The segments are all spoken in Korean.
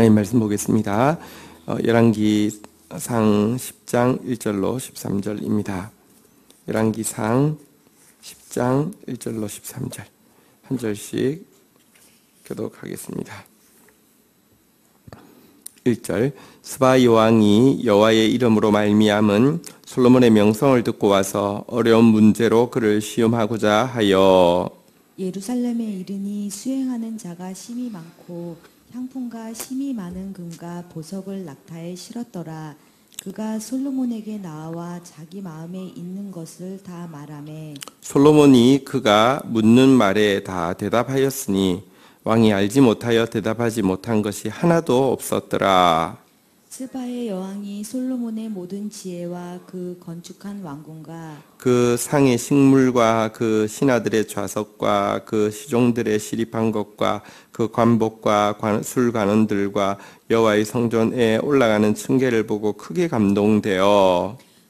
하나님 말씀 보겠습니다. 어, 열왕기 상 10장 1절로 13절입니다. 열왕기 상 10장 1절로 13절 한 절씩 교독하겠습니다. 1절 스바 여왕이 여호와의 이름으로 말미암은 솔로몬의 명성을 듣고 와서 어려운 문제로 그를 시험하고자 하여 예루살렘에 이르니 수행하는 자가 심이 많고 향품과 심이 많은 금과 보석을 낙타에 실었더라. 그가 솔로몬에게 나와 자기 마음에 있는 것을 다 말하매 솔로몬이 그가 묻는 말에 다 대답하였으니 왕이 알지 못하여 대답하지 못한 것이 하나도 없었더라. 스바의 여왕이 솔로몬의 모든 지혜와 그 건축한 왕궁과 그 상의 식물과 그 신하들의 좌석과 그 시종들의 시립한 것과 그 관복과 관- 술관원들과 여호와의 성전에 올라가는 층계를 보고 크게 감동되어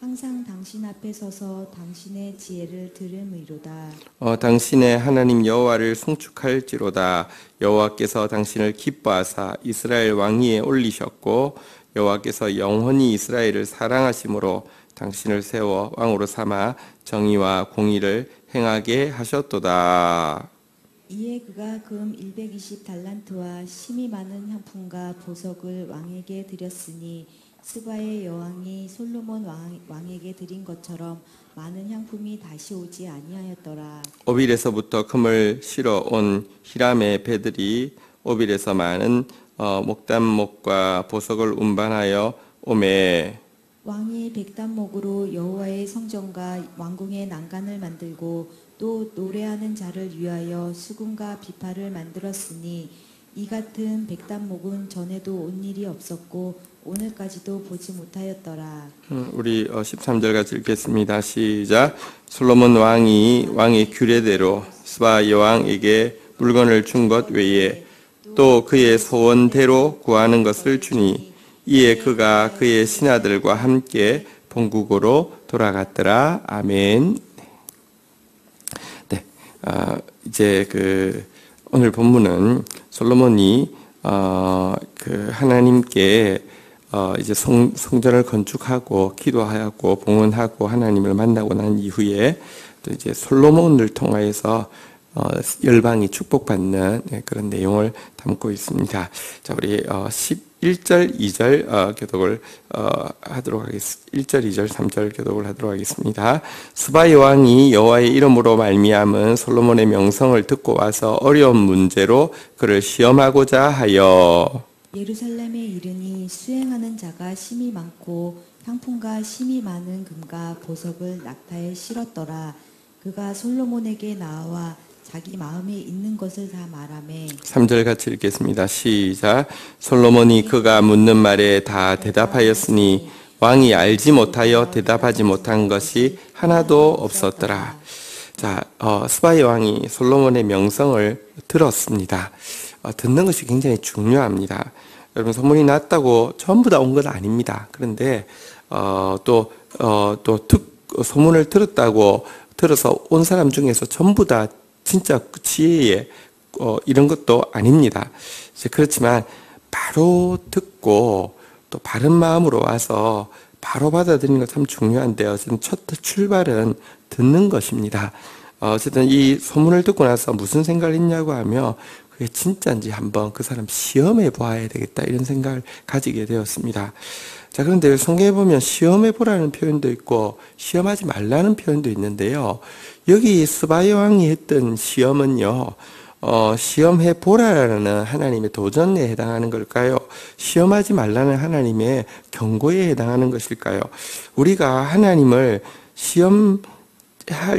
항상 당신 앞에 서서 당신의 지혜를 들음이로다. 어, 당신의 하나님 여호와를 송축할지로다 여호와께서 당신을 기뻐하사 이스라엘 왕위에 올리셨고 여호와께서 영원히 이스라엘을 사랑하심으로 당신을 세워 왕으로 삼아 정의와 공의를 행하게 하셨도다. 이에 그가 금 120 달란트와 심이 많은 향품과 보석을 왕에게 드렸으니 스바의 여왕이 솔로몬 왕, 왕에게 드린 것처럼 많은 향품이 다시 오지 아니하였더라. 오빌에서부터 금을 실어 온 히람의 배들이 오빌에서 많은 어, 목단목과 보석을 운반하여 오매 왕이 백단목으로 여호와의 성전과 왕궁의 난간을 만들고 또 노래하는 자를 위하여 수금과 비파를 만들었으니 이 같은 백단목은 전에도 온 일이 없었고 오늘까지도 보지 못하였더라. 음, 우리 13절 같이 읽겠습니다. 시작. 솔로몬 왕이 왕의 규례대로 스바 여왕에게 물건을 준 것 외에 또 그의 소원대로 구하는 것을 주니 이에 그가 그의 신하들과 함께 본국으로 돌아갔더라. 아멘. 네, 아, 이제 그 오늘 본문은 솔로몬이 어, 그 하나님께 어, 이제 성, 성전을 건축하고 기도하고 봉헌하고 하나님을 만나고 난 이후에 또 이제 솔로몬을 통하여서 어, 열방이 축복받는 네, 그런 내용을 담고 있습니다. 자, 우리 어, 11절, 2절 어, 교독을 어, 하도록 하겠습니다. 1절, 2절, 3절 교독을 하도록 하겠습니다. 수바 여왕이 여호와의 이름으로 말미암은 솔로몬의 명성을 듣고 와서 어려운 문제로 그를 시험하고자 하여 예루살렘에 이르니 수행하는 자가 심이 많고 향품과 심이 많은 금과 보석을 낙타에 실었더라. 그가 솔로몬에게 나와 자기 마음에 있는 것을 다 말하매 3절 같이 읽겠습니다. 시작. 솔로몬이 그가 묻는 말에 다 대답하였으니 왕이 알지 못하여 대답하지 못한 것이 하나도 없었더라. 자, 어, 스바이 왕이 솔로몬의 명성을 들었습니다. 어, 듣는 것이 굉장히 중요합니다. 여러분 소문이 났다고 전부 다 온 건 아닙니다. 그런데 어, 또 어, 또 듣, 소문을 들었다고 들어서 온 사람 중에서 전부 다 진짜 그 지혜에 어, 이런 것도 아닙니다. 그렇지만 바로 듣고 또 바른 마음으로 와서 바로 받아들이는 것 참 중요한데요. 어쨌든 첫 출발은 듣는 것입니다. 어, 어쨌든 이 소문을 듣고 나서 무슨 생각을 했냐고 하면 그게 진짜인지 한번 그 사람 시험해 보아야 되겠다 이런 생각을 가지게 되었습니다. 자, 그런데 성경에 보면 시험해 보라는 표현도 있고 시험하지 말라는 표현도 있는데요. 여기 스바이 왕이 했던 시험은요. 어, 시험해 보라라는 하나님의 도전에 해당하는 걸까요? 시험하지 말라는 하나님의 경고에 해당하는 것일까요? 우리가 하나님을 시험할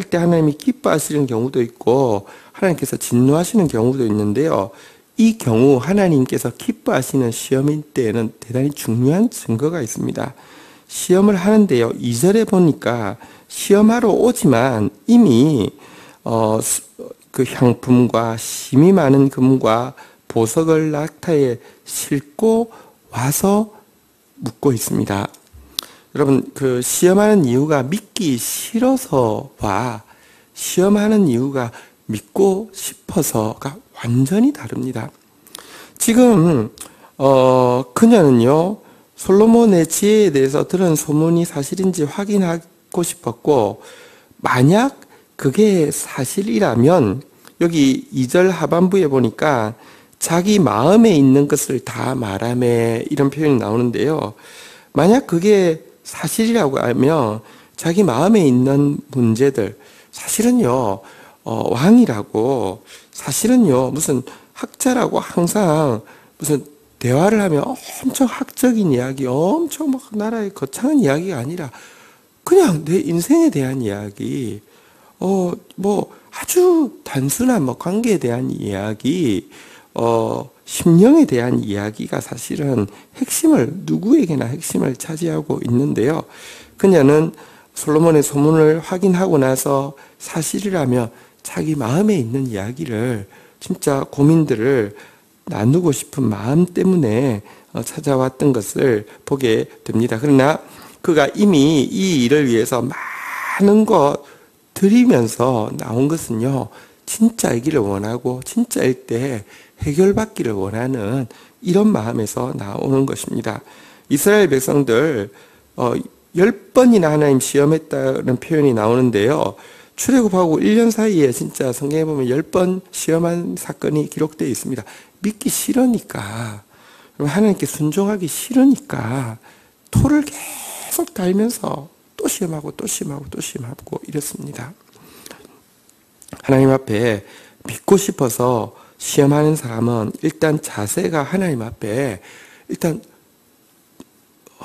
때 하나님이 기뻐하시는 경우도 있고 하나님께서 진노하시는 경우도 있는데요. 이 경우 하나님께서 기뻐하시는 시험일 때에는 대단히 중요한 증거가 있습니다. 시험을 하는데요. 2절에 보니까 시험하러 오지만 이미 어, 수- 그 향품과 심이 많은 금과 보석을 낙타에 싣고 와서 묻고 있습니다. 여러분 그 시험하는 이유가 믿기 싫어서 와 시험하는 이유가 믿고 싶어서가 완전히 다릅니다. 지금 어 그녀는요 솔로몬의 지혜에 대해서 들은 소문이 사실인지 확인하고 싶었고 만약 그게 사실이라면 여기 2절 하반부에 보니까 자기 마음에 있는 것을 다 말하매 이런 표현이 나오는데요. 만약 그게 사실이라고 하면 자기 마음에 있는 문제들 사실은요 어, 왕이라고 사실은요 무슨 학자라고 항상 무슨 대화를 하면 엄청 학적인 이야기 엄청 막 나라의 거창한 이야기가 아니라 그냥 내 인생에 대한 이야기 어 뭐 아주 단순한 뭐 관계에 대한 이야기 어 심령에 대한 이야기가 사실은 핵심을 누구에게나 핵심을 차지하고 있는데요. 그녀는 솔로몬의 소문을 확인하고 나서 사실이라면 자기 마음에 있는 이야기를 진짜 고민들을 나누고 싶은 마음 때문에 어, 찾아왔던 것을 보게 됩니다. 그러나 그가 이미 이 일을 위해서 많은 것 드리면서 나온 것은요, 진짜이기를 원하고 진짜일 때 해결받기를 원하는 이런 마음에서 나오는 것입니다. 이스라엘 백성들 어, 열 번이나 하나님 시험했다는 표현이 나오는데요. 출애굽하고 1년 사이에 진짜 성경에 보면 열번 시험한 사건이 기록되어 있습니다. 믿기 싫으니까 하나님께 순종하기 싫으니까 토를 계속 달면서 또 시험하고 또 시험하고 또 시험하고 이랬습니다. 하나님 앞에 믿고 싶어서 시험하는 사람은 일단 자세가 하나님 앞에 일단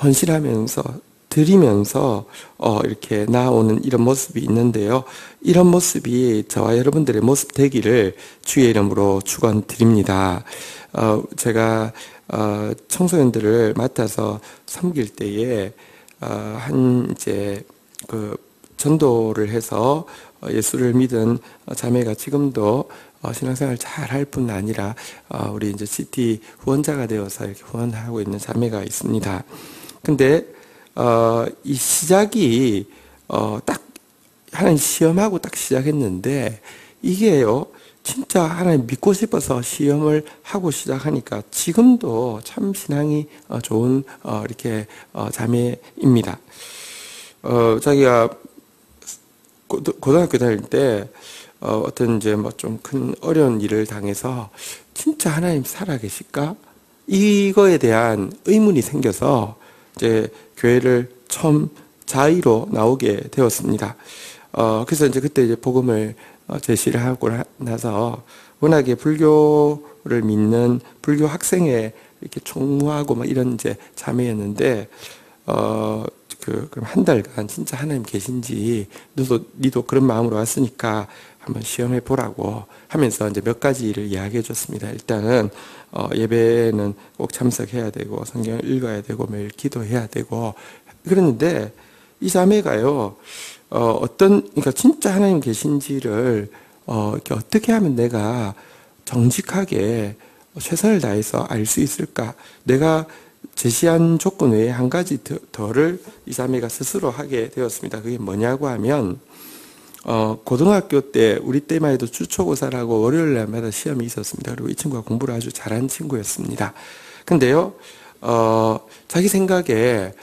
헌신하면서 드리면서 어 이렇게 나오는 이런 모습이 있는데요. 이런 모습이 저와 여러분들의 모습 되기를 주의 이름으로 축원드립니다. 어 제가 어 청소년들을 맡아서 섬길 때에 어 한 이제 그 전도를 해서 어, 예수를 믿은 자매가 지금도 어, 신앙생활 잘 할 뿐 아니라 어, 우리 이제 CT 후원자가 되어서 이렇게 후원하고 있는 자매가 있습니다. 근데 어, 이 시작이 어, 딱 하나님 시험하고 딱 시작했는데 이게요 진짜 하나님 믿고 싶어서 시험을 하고 시작하니까 지금도 참 신앙이 어, 좋은 어, 이렇게 어, 자매입니다. 어, 자기가 고- 고등학교 다닐 때 어, 어떤 이제 뭐 좀 큰 어려운 일을 당해서 진짜 하나님 살아 계실까? 이거에 대한 의문이 생겨서 이제 교회를 처음 자의로 나오게 되었습니다. 어, 그래서 이제 그때 이제 복음을 어, 제시를 하고 나- 나서 워낙에 불교를 믿는 불교 학생회 이렇게 총무하고 막 이런 이제 자매였는데 어, 그, 그럼 한 달간 진짜 하나님 계신지, 너도, 니도 그런 마음으로 왔으니까 한번 시험해 보라고 하면서 이제 몇 가지를 이야기해 줬습니다. 일단은, 어, 예배는 꼭 참석해야 되고, 성경을 읽어야 되고, 매일 기도해야 되고, 그랬는데, 이 자매가요, 어, 어떤, 그러니까 진짜 하나님 계신지를, 어, 이렇게 어떻게 하면 내가 정직하게 최선을 다해서 알 수 있을까? 내가 제시한 조건 외에 한 가지 더- 더를 이 자매가 스스로 하게 되었습니다. 그게 뭐냐고 하면 어, 고등학교 때 우리 때만 해도 주초고사라고 월요일 날마다 시험이 있었습니다. 그리고 이 친구가 공부를 아주 잘한 친구였습니다. 근데요, 어, 자기 생각에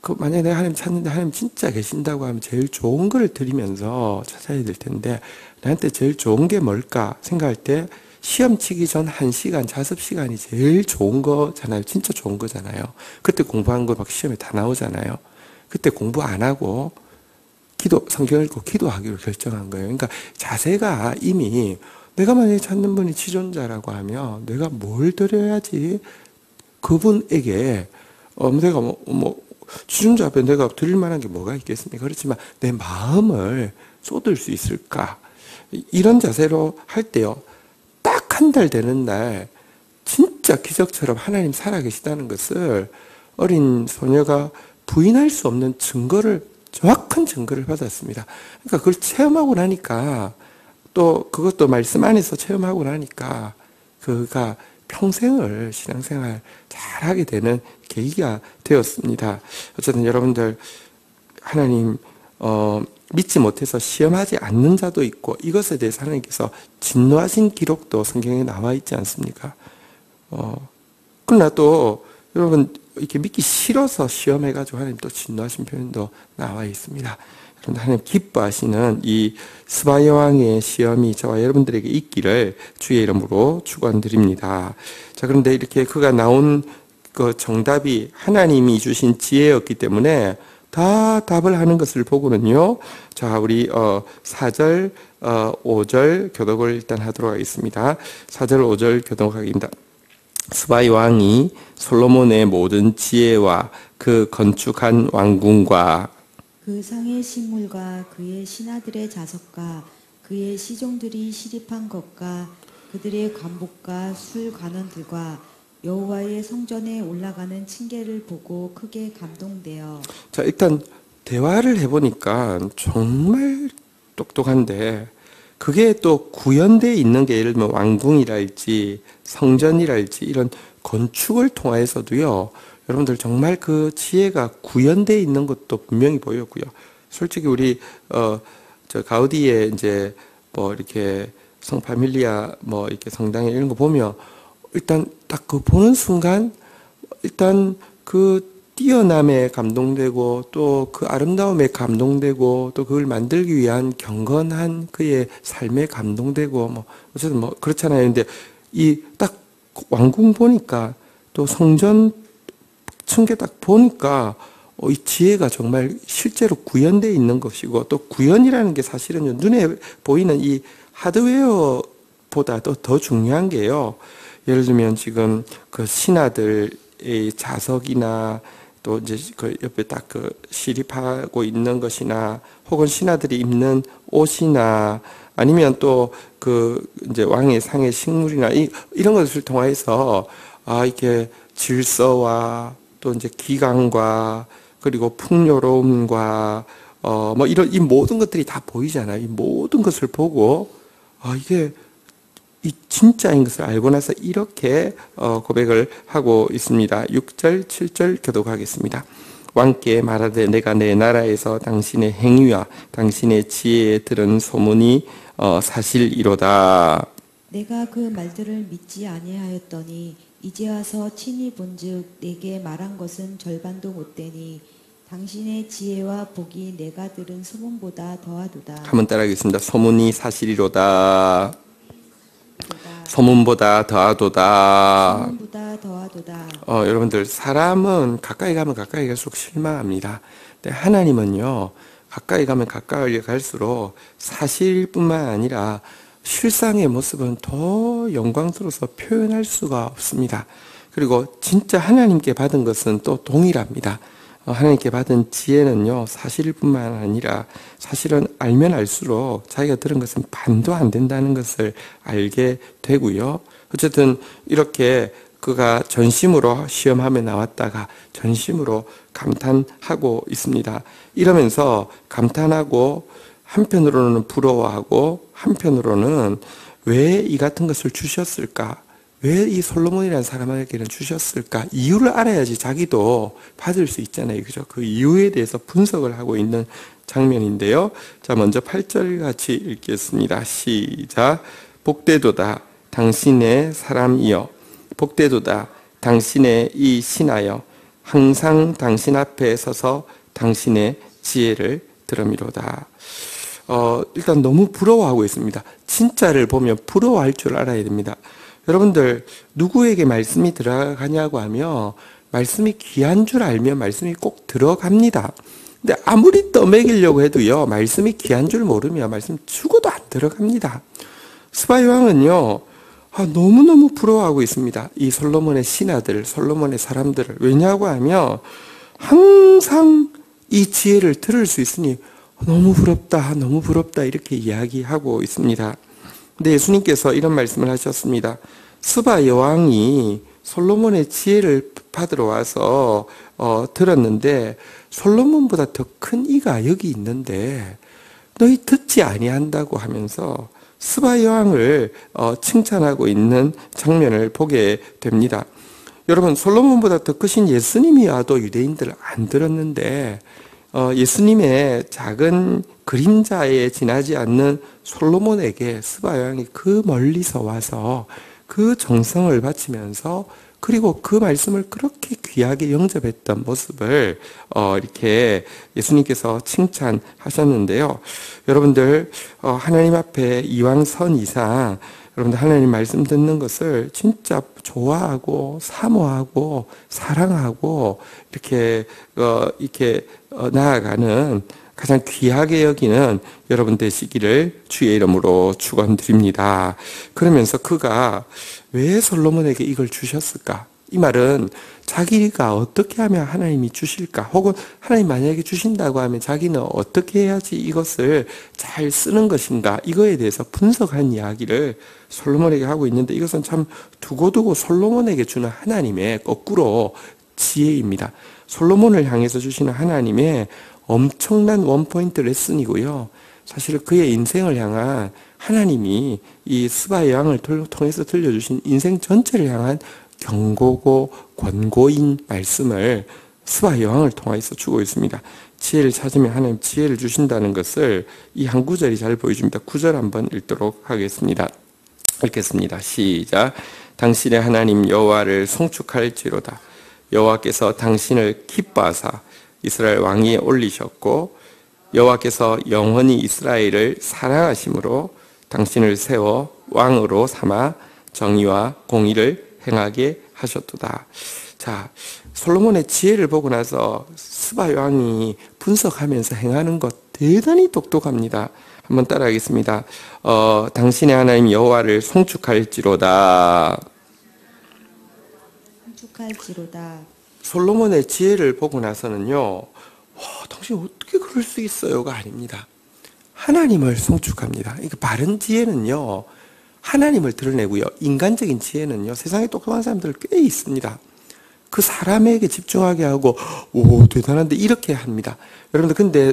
그 만약에 내가 하나님 찾는데 하나님 진짜 계신다고 하면 제일 좋은 걸 드리면서 찾아야 될 텐데 나한테 제일 좋은 게 뭘까 생각할 때 시험 치기 전한 시간 자습 시간이 제일 좋은 거잖아요. 진짜 좋은 거잖아요. 그때 공부한 거 막 시험에 다 나오잖아요. 그때 공부 안 하고 기도 성경 읽고 기도하기로 결정한 거예요. 그러니까 자세가 이미 내가 만약에 찾는 분이 치존자라고 하면 내가 뭘 드려야지 그분에게 어 내가 뭐, 뭐 치존자 앞에 내가 드릴 만한 게 뭐가 있겠습니까? 그렇지만 내 마음을 쏟을 수 있을까? 이런 자세로 할 때요. 딱 한 달 되는 날 진짜 기적처럼 하나님 살아계시다는 것을 어린 소녀가 부인할 수 없는 증거를 정확한 증거를 받았습니다. 그러니까 그걸 체험하고 나니까 또 그것도 말씀 안에서 체험하고 나니까 그가 평생을 신앙생활 잘 하게 되는 계기가 되었습니다. 어쨌든 여러분들 하나님 어, 믿지 못해서 시험하지 않는 자도 있고 이것에 대해서 하나님께서 진노하신 기록도 성경에 나와 있지 않습니까? 어, 그러나 또 여러분 이렇게 믿기 싫어서 시험해가지고 하나님 또 진노하신 표현도 나와 있습니다. 그런데 하나님 기뻐하시는 이 스바 여왕의 시험이 저와 여러분들에게 있기를 주의 이름으로 축원드립니다. 자 그런데 이렇게 그가 나온 그 정답이 하나님이 주신 지혜였기 때문에 다 답을 하는 것을 보고는요. 자, 우리 어 4절 어 5절 교독을 일단 하도록 하겠습니다. 4절 5절 교독하겠습니다. 스바이 왕이 솔로몬의 모든 지혜와 그 건축한 왕궁과 그 상의 식물과 그의 신하들의 자석과 그의 시종들이 시립한 것과 그들의 관복과 술 관원들과 여호와의 성전에 올라가는 층계를 보고 크게 감동되어 자, 일단 대화를 해보니까 정말 똑똑한데 그게 또 구현되어 있는 게 예를 들면 왕궁이랄지 성전이랄지 이런 건축을 통하여서도요. 여러분들 정말 그 지혜가 구현되어 있는 것도 분명히 보였고요. 솔직히 우리 어 저 가우디의 이제 뭐 이렇게 성 파밀리아 뭐 이렇게 성당에 이런 거 보면 일단 딱 그 보는 순간 일단 그 뛰어남에 감동되고 또 그 아름다움에 감동되고 또 그걸 만들기 위한 경건한 그의 삶에 감동되고 뭐 어쨌든 뭐 그렇잖아요. 근데 이 딱 왕궁 보니까 또 성전 층계 딱 보니까 어, 이 지혜가 정말 실제로 구현되어 있는 것이고 또 구현이라는 게 사실은 눈에 보이는 이 하드웨어보다 도 더 중요한 게요. 예를 들면 지금 그 신하들의 자석이나 또 이제 그 옆에 딱 그 시립하고 있는 것이나 혹은 신하들이 입는 옷이나 아니면 또 그 이제 왕의 상의 식물이나 이, 이런 것을 통해서 아 이게 질서와 또 이제 기강과 그리고 풍요로움과 어 뭐 이런 이 모든 것들이 다 보이잖아요. 이 모든 것을 보고 아 이게 이 진짜인 것을 알고 나서 이렇게 어, 고백을 하고 있습니다. 6절, 7절 교독하겠습니다. 왕께 말하되 내가 내 나라에서 당신의 행위와 당신의 지혜에 들은 소문이 어, 사실이로다. 내가 그 말들을 믿지 아니하였더니 이제 와서 친히 본즉 내게 말한 것은 절반도 못되니 당신의 지혜와 복이 내가 들은 소문보다 더하도다. 한번 따라하겠습니다. 소문이 사실이로다. 소문보다 더하도다. 소문보다 더하도다. 어, 여러분들 사람은 가까이 가면 가까이 갈수록 실망합니다. 근데 하나님은요 가까이 가면 가까이 갈수록 사실뿐만 아니라 실상의 모습은 더 영광스러워서 표현할 수가 없습니다. 그리고 진짜 하나님께 받은 것은 또 동일합니다. 어, 하나님께 받은 지혜는요, 사실뿐만 아니라 사실은 알면 알수록 자기가 들은 것은 반도 안 된다는 것을 알게 되고요. 어쨌든 이렇게 그가 전심으로 시험함에 나왔다가 전심으로 감탄하고 있습니다. 이러면서 감탄하고 한편으로는 부러워하고 한편으로는 왜 이 같은 것을 주셨을까? 왜 이 솔로몬이라는 사람에게는 주셨을까? 이유를 알아야지 자기도 받을 수 있잖아요. 그죠? 그 이유에 대해서 분석을 하고 있는 장면인데요. 자, 먼저 8절 같이 읽겠습니다. 시작. 복되도다. 당신의 사람이여. 복되도다. 당신의 이 신하여. 항상 당신 앞에 서서 당신의 지혜를 들음이로다. 어, 일단 너무 부러워하고 있습니다. 진짜를 보면 부러워할 줄 알아야 됩니다. 여러분들, 누구에게 말씀이 들어가냐고 하면, 말씀이 귀한 줄 알면 말씀이 꼭 들어갑니다. 근데 아무리 떠먹이려고 해도요, 말씀이 귀한 줄 모르면 말씀 죽어도 안 들어갑니다. 스바이 왕은요, 아, 너무너무 부러워하고 있습니다. 이 솔로몬의 신하들, 솔로몬의 사람들을. 왜냐고 하면, 항상 이 지혜를 들을 수 있으니, 너무 부럽다, 너무 부럽다, 이렇게 이야기하고 있습니다. 근데 예수님께서 이런 말씀을 하셨습니다. 스바 여왕이 솔로몬의 지혜를 받으러 와서 어, 들었는데 솔로몬보다 더 큰 이가 여기 있는데 너희 듣지 아니한다고 하면서 스바 여왕을 어, 칭찬하고 있는 장면을 보게 됩니다. 여러분 솔로몬보다 더 크신 예수님이 와도 유대인들 안 들었는데 어, 예수님의 작은 그림자에 지나지 않는 솔로몬에게 스바 여왕이 그 멀리서 와서 그 정성을 바치면서 그리고 그 말씀을 그렇게 귀하게 영접했던 모습을 어, 이렇게 예수님께서 칭찬하셨는데요. 여러분들 어, 하나님 앞에 이왕 선 이상 여러분들 하나님 말씀 듣는 것을 진짜 좋아하고 사모하고 사랑하고 이렇게 어, 이렇게 어, 나아가는 가장 귀하게 여기는 여러분 되시기를 주의 이름으로 축원드립니다. 그러면서 그가 왜 솔로몬에게 이걸 주셨을까? 이 말은 자기가 어떻게 하면 하나님이 주실까? 혹은 하나님 만약에 주신다고 하면 자기는 어떻게 해야지 이것을 잘 쓰는 것인가? 이거에 대해서 분석한 이야기를 솔로몬에게 하고 있는데 이것은 참 두고두고 솔로몬에게 주는 하나님의 거꾸로 지혜입니다. 솔로몬을 향해서 주시는 하나님의 엄청난 원포인트 레슨이고요. 사실 그의 인생을 향한 하나님이 이 스바의 왕을 통해서 들려주신 인생 전체를 향한 경고고 권고인 말씀을 스바 여왕을 통해서 주고 있습니다. 지혜를 찾으면 하나님 지혜를 주신다는 것을 이 한 구절이 잘 보여줍니다. 구절 한번 읽도록 하겠습니다. 읽겠습니다. 시작. 당신의 하나님 여호와를 송축할지로다. 여호와께서 당신을 기뻐하사 이스라엘 왕위에 올리셨고 여호와께서 영원히 이스라엘을 사랑하심으로 당신을 세워 왕으로 삼아 정의와 공의를 행하게 하셨도다. 자, 솔로몬의 지혜를 보고 나서 스바 왕이 분석하면서 행하는 것 대단히 똑똑합니다. 한번 따라하겠습니다. 어, 당신의 하나님 여호와를 송축할지로다. 송축할지로다. 솔로몬의 지혜를 보고 나서는요, 와, 당신 어떻게 그럴 수 있어요가 아닙니다. 하나님을 송축합니다. 이거 바른 지혜는요, 하나님을 드러내고요. 인간적인 지혜는요, 세상에 똑똑한 사람들 꽤 있습니다. 그 사람에게 집중하게 하고, 오, 대단한데, 이렇게 합니다. 여러분들, 근데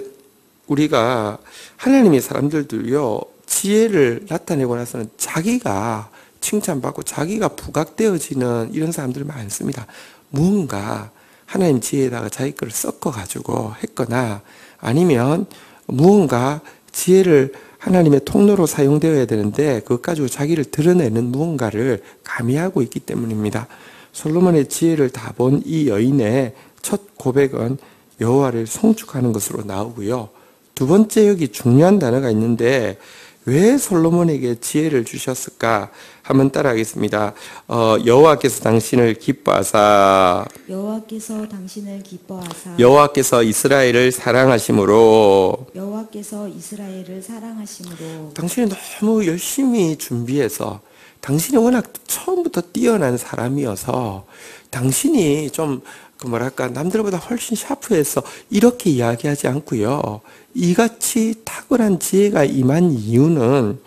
우리가 하나님의 사람들도요, 지혜를 나타내고 나서는 자기가 칭찬받고 자기가 부각되어지는 이런 사람들 많습니다. 무언가 하나님 지혜에다가 자기 걸 섞어가지고 했거나 아니면 무언가 지혜를 하나님의 통로로 사용되어야 되는데 그것 가지고 자기를 드러내는 무언가를 가미하고 있기 때문입니다. 솔로몬의 지혜를 다 본 이 여인의 첫 고백은 여호와를 송축하는 것으로 나오고요. 두 번째 여기 중요한 단어가 있는데 왜 솔로몬에게 지혜를 주셨을까? 한번 따라하겠습니다. 어, 여호와께서 당신을 기뻐하사 여호와께서 당신을 기뻐하사 여호와께서 이스라엘을 사랑하심으로 여호와께서 이스라엘을 사랑하심으로 당신이 너무 열심히 준비해서 당신이 워낙 처음부터 뛰어난 사람이어서 당신이 좀그 뭐랄까 남들보다 훨씬 샤프해서 이렇게 이야기하지 않고요. 이같이 탁월한 지혜가 임한 이유는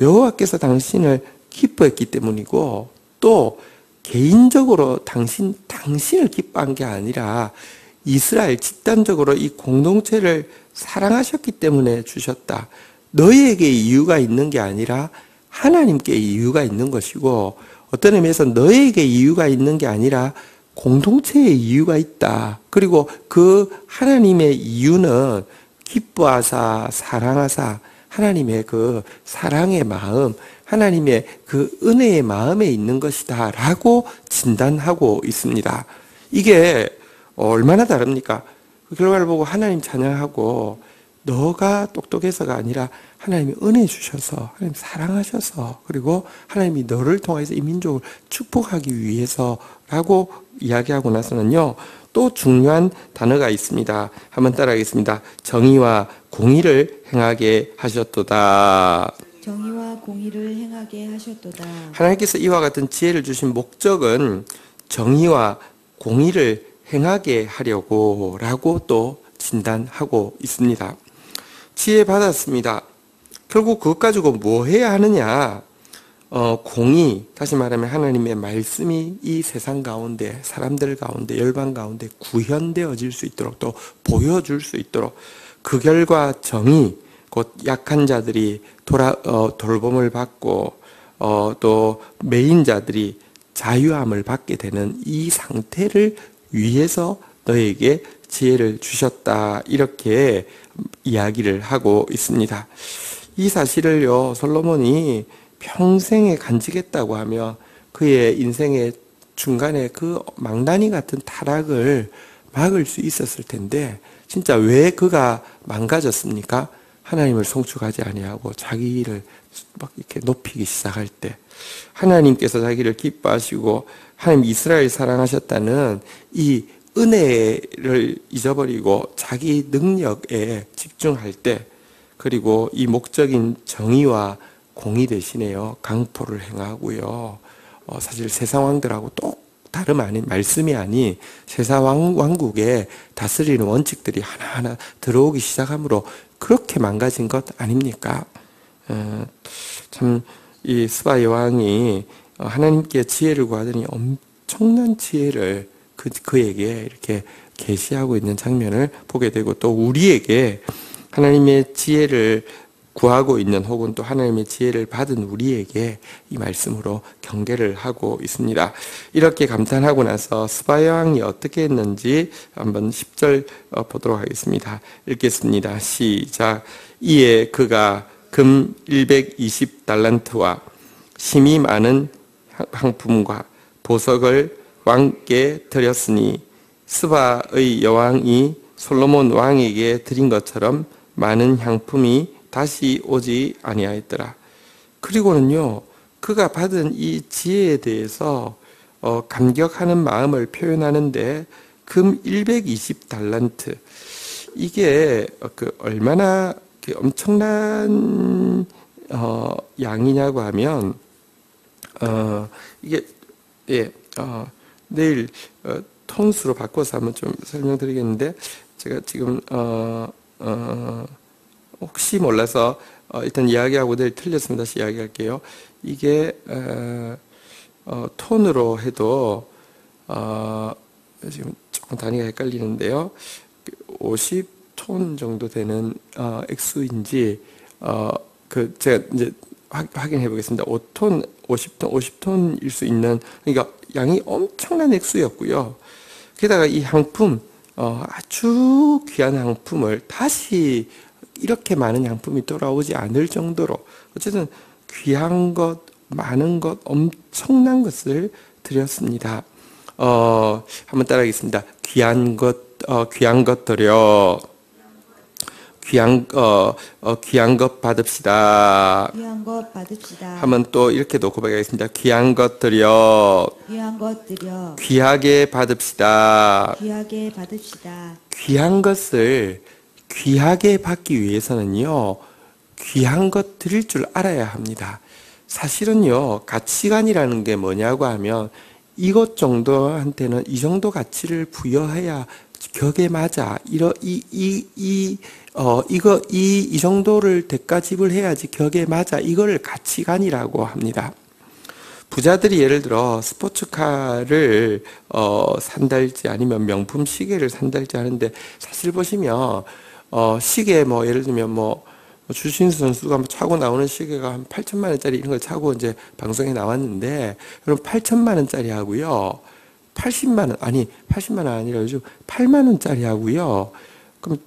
여호와께서 당신을 기뻐했기 때문이고 또 개인적으로 당신 당신을 기뻐한 게 아니라 이스라엘 집단적으로 이 공동체를 사랑하셨기 때문에 주셨다. 너희에게 이유가 있는 게 아니라 하나님께 이유가 있는 것이고 어떤 의미에서 너에게 이유가 있는 게 아니라 공동체의 이유가 있다. 그리고 그 하나님의 이유는 기뻐하사 사랑하사 하나님의 그 사랑의 마음, 하나님의 그 은혜의 마음에 있는 것이다. 라고 진단하고 있습니다. 이게 얼마나 다릅니까? 그 결과를 보고 하나님 찬양하고 너가 똑똑해서가 아니라 하나님이 은혜 주셔서 하나님 사랑하셔서 그리고 하나님이 너를 통해서 이 민족을 축복하기 위해서라고 이야기하고 나서는요. 또 중요한 단어가 있습니다. 한번 따라하겠습니다. 정의와 공의를 행하게 하셨도다. 정의와 공의를 행하게 하셨도다. 하나님께서 이와 같은 지혜를 주신 목적은 정의와 공의를 행하게 하려고 라고 또 진단하고 있습니다. 지혜 받았습니다. 결국 그것 가지고 뭐 해야 하느냐? 어, 공이 다시 말하면 하나님의 말씀이 이 세상 가운데 사람들 가운데 열방 가운데 구현되어질 수 있도록 또 보여줄 수 있도록 그 결과 정의 곧 약한 자들이 돌아 어, 돌봄을 받고 어, 또 메인자들이 자유함을 받게 되는 이 상태를 위해서 너에게 지혜를 주셨다 이렇게 이야기를 하고 있습니다. 이 사실을요 솔로몬이 평생에 간직했다고 하며 그의 인생의 중간에 그 망나니 같은 타락을 막을 수 있었을 텐데 진짜 왜 그가 망가졌습니까? 하나님을 송축하지 아니하고 자기를 막 이렇게 높이기 시작할 때 하나님께서 자기를 기뻐하시고 하나님 이스라엘 사랑하셨다는 이 은혜를 잊어버리고 자기 능력에 집중할 때 그리고 이 목적인 정의와 공의 대신에요 강포를 행하고요 어, 사실 세상 왕들하고 또 다름 아닌 말씀이 아닌 세상 왕, 왕국에 다스리는 원칙들이 하나하나 들어오기 시작하므로 그렇게 망가진 것 아닙니까? 어, 참이 스바 여왕이 하나님께 지혜를 구하더니 엄청난 지혜를 그, 그에게 이렇게 계시하고 있는 장면을 보게 되고 또 우리에게 하나님의 지혜를 구하고 있는 혹은 또 하나님의 지혜를 받은 우리에게 이 말씀으로 경계를 하고 있습니다. 이렇게 감탄하고 나서 스바 여왕이 어떻게 했는지 한번 10절 어, 보도록 하겠습니다. 읽겠습니다. 시작. 이에 그가 금 120달란트와 심이 많은 향품과 보석을 왕께 드렸으니 스바의 여왕이 솔로몬 왕에게 드린 것처럼 많은 향품이 다시 오지 아니하였더라. 그리고는요, 그가 받은 이 지혜에 대해서 어, 감격하는 마음을 표현하는데 금 120달란트 이게 그 얼마나 엄청난 어, 양이냐고 하면 어, 이게 예 어, 내일 어, 통수로 바꿔서 한번 좀 설명드리겠는데 제가 지금 어, 어, 혹시 몰라서 어, 일단 이야기하고 내일 틀렸으면 다시 이야기할게요. 이게 어, 어, 톤으로 해도 어, 지금 조금 단위가 헷갈리는데요. 50톤 정도 되는 어, 액수인지 어, 그 제가 이제 확인해 보겠습니다. 5톤, 50톤, 50톤일 수 있는 그러니까 양이 엄청난 액수였고요. 게다가 이 향품 어, 아주 귀한 향품을 다시 이렇게 많은 향품이 돌아오지 않을 정도로 어쨌든 귀한 것, 많은 것, 엄청난 것을 드렸습니다. 어, 한번 따라하겠습니다. 귀한 것, 어, 귀한 것 드려. 귀한 어, 어 귀한 것 받읍시다. 귀한 것 받읍시다. 한번 또 이렇게 놓고 가겠습니다. 귀한 것 드려. 귀한 것 드려. 귀하게 받읍시다. 귀하게 받읍시다. 귀한 것을 귀하게 받기 위해서는요. 귀한 것 드릴 줄 알아야 합니다. 사실은요. 가치관이라는 게 뭐냐고 하면 이것 정도한테는 이 정도 가치를 부여해야 격에 맞아. 이러 이 이 이 어, 이거, 이, 이 정도를 대가 지불해야지 격에 맞아. 이거를 가치관이라고 합니다. 부자들이 예를 들어 스포츠카를 어, 산달지 아니면 명품 시계를 산달지 하는데 사실 보시면 어, 시계 뭐 예를 들면 뭐 주신수 선수가 뭐 차고 나오는 시계가 한 8천만 원짜리 이런 걸 차고 이제 방송에 나왔는데 그럼 8천만 원짜리 하고요. 80만 원 아니 80만 원 아니라 요즘 8만 원짜리 하고요. 그럼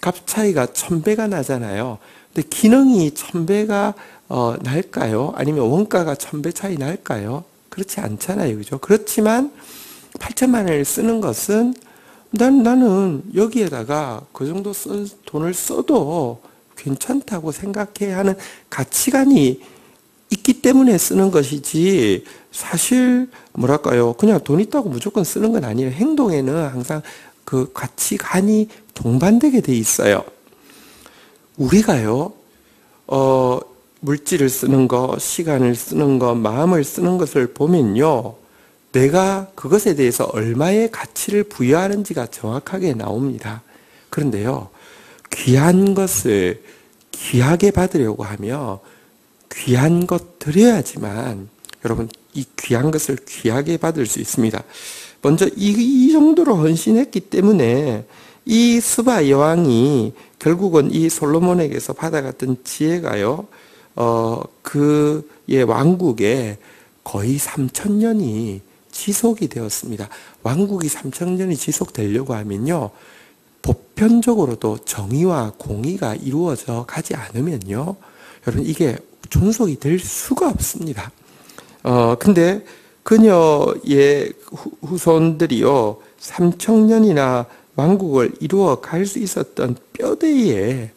값 차이가 천 배가 나잖아요. 근데 기능이 천 배가 어, 날까요? 아니면 원가가 천배 차이 날까요? 그렇지 않잖아요. 그죠? 그렇지만 8천만 원을 쓰는 것은 난, 나는 여기에다가 그 정도 쓴 돈을 써도 괜찮다고 생각해야 하는 가치관이 있기 때문에 쓰는 것이지 사실 뭐랄까요 그냥 돈 있다고 무조건 쓰는 건 아니에요 행동에는 항상 그 가치관이 동반되게 돼 있어요. 우리가요, 어, 물질을 쓰는 거, 시간을 쓰는 거, 마음을 쓰는 것을 보면요, 내가 그것에 대해서 얼마의 가치를 부여하는지가 정확하게 나옵니다. 그런데요, 귀한 것을 귀하게 받으려고 하며 귀한 것 드려야지만 여러분 이 귀한 것을 귀하게 받을 수 있습니다. 먼저 이, 이 정도로 헌신했기 때문에 이 스바 여왕이 결국은 이 솔로몬에게서 받아갔던 지혜가요, 어, 그의 왕국에 거의 3천 년이 지속이 되었습니다. 왕국이 3천 년이 지속되려고 하면요, 보편적으로도 정의와 공의가 이루어져 가지 않으면요, 여러분 이게 존속이 될 수가 없습니다. 어, 근데 그녀의 후손들이요, 3천 년이나 왕국을 이루어 갈 수 있었던 뼈대에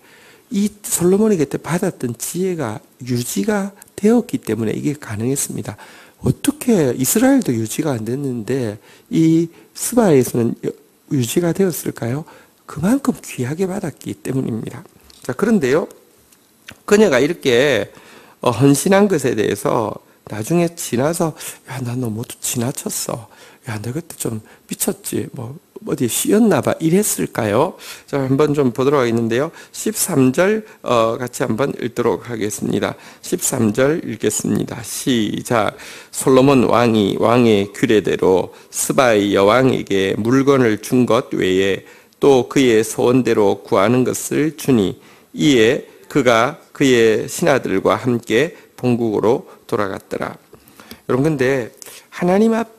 이 솔로몬이 그때 받았던 지혜가 유지가 되었기 때문에 이게 가능했습니다. 어떻게 이스라엘도 유지가 안 됐는데 이 스바에서는 유지가 되었을까요? 그만큼 귀하게 받았기 때문입니다. 자, 그런데요. 그녀가 이렇게 어, 헌신한 것에 대해서 나중에 지나서 야, 나 너무 지나쳤어. 야, 내 그때 좀 미쳤지. 뭐 어디 쉬었나 봐 이랬을까요? 자, 한번 좀 보도록 하겠는데요. 13절 어, 같이 한번 읽도록 하겠습니다. 13절 읽겠습니다. 시작. 솔로몬 왕이 왕의 규례대로 스바의 여왕에게 물건을 준 것 외에 또 그의 소원대로 구하는 것을 주니 이에 그가 그의 신하들과 함께 본국으로 돌아갔더라. 여러분 근데 하나님 앞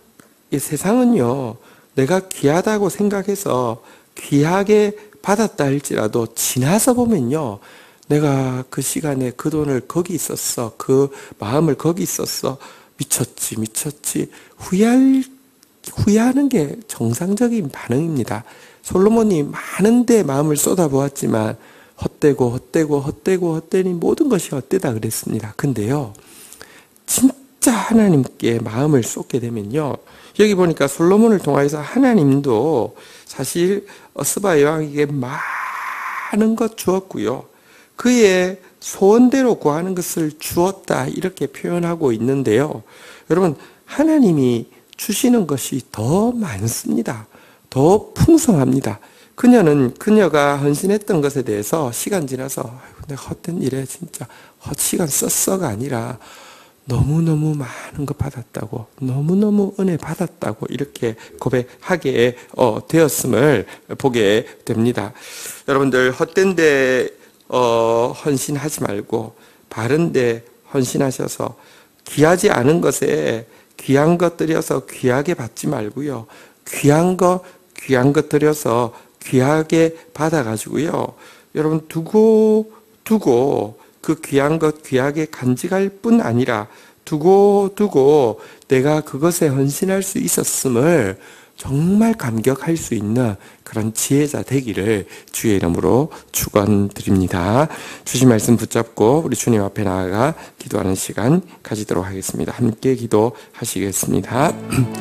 세상은요. 내가 귀하다고 생각해서 귀하게 받았다 할지라도 지나서 보면요. 내가 그 시간에 그 돈을 거기 있었어. 그 마음을 거기 있었어. 미쳤지, 미쳤지. 후회할, 후회하는 게 정상적인 반응입니다. 솔로몬이 많은데 마음을 쏟아보았지만 헛되고 헛되고 헛되고 헛되니 모든 것이 헛되다 그랬습니다. 근데요. 진짜 하나님께 마음을 쏟게 되면요. 여기 보니까 솔로몬을 통하여서 하나님도 사실 스바 여왕에게 많은 것 주었고요. 그의 소원대로 구하는 것을 주었다 이렇게 표현하고 있는데요. 여러분 하나님이 주시는 것이 더 많습니다. 더 풍성합니다. 그녀는 그녀가 헌신했던 것에 대해서 시간 지나서 내가 헛된 일에 진짜 헛시간 썼어가 아니라 너무너무 많은 거 받았다고, 너무너무 은혜 받았다고 이렇게 고백하게 어, 되었음을 보게 됩니다. 여러분들 헛된 데 어, 헌신하지 말고 바른 데 헌신하셔서 귀하지 않은 것에 귀한 것 들여서 귀하게 받지 말고요. 귀한 거, 귀한 것 들여서 귀하게 받아가지고요. 여러분 두고 두고 그 귀한 것 귀하게 간직할 뿐 아니라 두고 두고 내가 그것에 헌신할 수 있었음을 정말 감격할 수 있는 그런 지혜자 되기를 주의 이름으로 축원드립니다. 주신 말씀 붙잡고 우리 주님 앞에 나아가 기도하는 시간 가지도록 하겠습니다. 함께 기도하시겠습니다.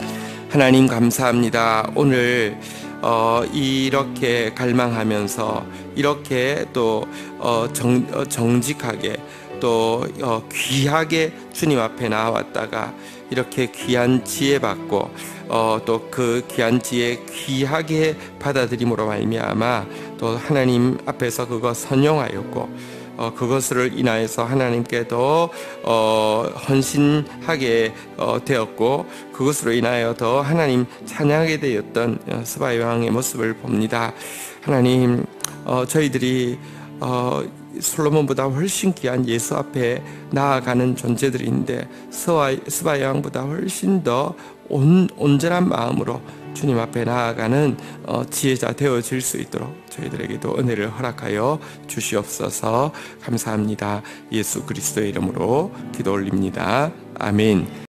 하나님 감사합니다. 오늘 어, 이렇게 갈망하면서 이렇게 또 어, 정, 어, 정직하게 또 어, 귀하게 주님 앞에 나왔다가 이렇게 귀한 지혜 받고 어, 또 그 귀한 지혜 귀하게 받아들임으로 말미암아 또 하나님 앞에서 그거 선용하였고 어, 그것을 인하여서 하나님께도 어, 헌신하게 어, 되었고 그것으로 인하여 더 하나님 찬양하게 되었던 어, 스바 여왕의 모습을 봅니다. 하나님 어, 저희들이 어, 솔로몬보다 훨씬 귀한 예수 앞에 나아가는 존재들인데 스바, 스바 여왕보다 훨씬 더 온, 온전한 마음으로 주님 앞에 나아가는 어, 지혜자 되어질 수 있도록 저희들에게도 은혜를 허락하여 주시옵소서 감사합니다. 예수 그리스도의 이름으로 기도 올립니다. 아멘.